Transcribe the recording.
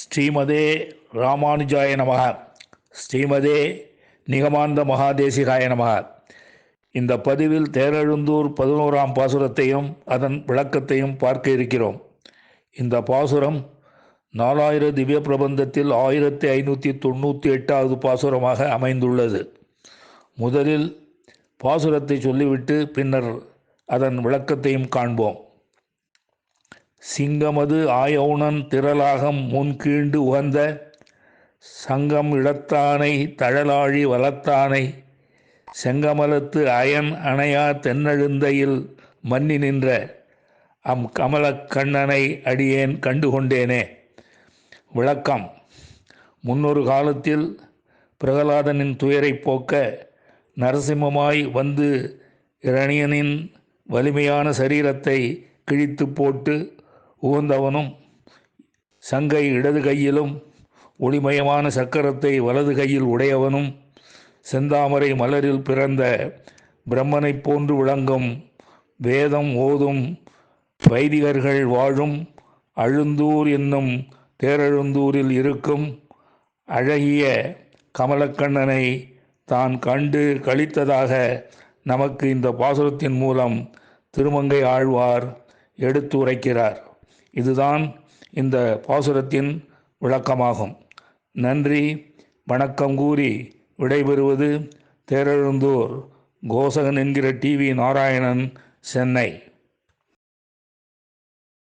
ஸ்ரீமதே ராமானுஜாய நமக. ஸ்ரீமதே நிகமாந்த மகாதேசிகாய நமக. இந்த பதிவில் தேரெழுந்தூர் பதினோராம் பாசுரத்தையும் அதன் விளக்கத்தையும் பார்க்க இருக்கிறோம். இந்த பாசுரம் நாலாயிர திவ்ய பிரபந்தத்தில் ஆயிரத்தி ஐநூற்றி தொண்ணூற்றி எட்டாவது பாசுரமாக அமைந்துள்ளது. முதலில் பாசுரத்தை சொல்லிவிட்டு பின்னர் அதன் விளக்கத்தையும் காண்போம். சிங்கமது ஆயவுணன் திரளாகம் முன்கீண்டு உகந்த சங்கம் இடத்தானை தழலாழி வளத்தானை செங்கமலத்து அயன் அணையா தென்னழுந்தையில் மன்னி நின்ற அம் கமலக் கண்ணனை அடியேன் கண்டுகொண்டேனே. விளக்கம். முன்னொரு காலத்தில் பிரகலாதனின் துயரை போக்க நரசிம்மமாய் வந்து இரணியனின் வலிமையான சரீரத்தை கிழித்து போட்டு உகந்தவனும் சங்கை இடது கையிலும் ஒளிமயமான சக்கரத்தை வலது கையில் உடையவனும் செந்தாமரை மலரில் பிறந்த பிரம்மனைப் போன்று விளங்கும் வேதம் ஓதும் வைதிகர்கள் வாழும் அழுந்தூர் என்னும் தேரழுந்தூரில் இருக்கும் அழகிய கமலக்கண்ணனை தான் கண்டு கழித்ததாக நமக்கு இந்த பாசுரத்தின் மூலம் திருமங்கை ஆழ்வார் எடுத்துரைக்கிறார். இதுதான் இந்த பாசுரத்தின் விளக்கமாகும். நன்றி வணக்கம் கூறி விடைபெறுவது தேரெழுந்தூர் கோசகன் என்கிற டிவி நாராயணன் சென்னை.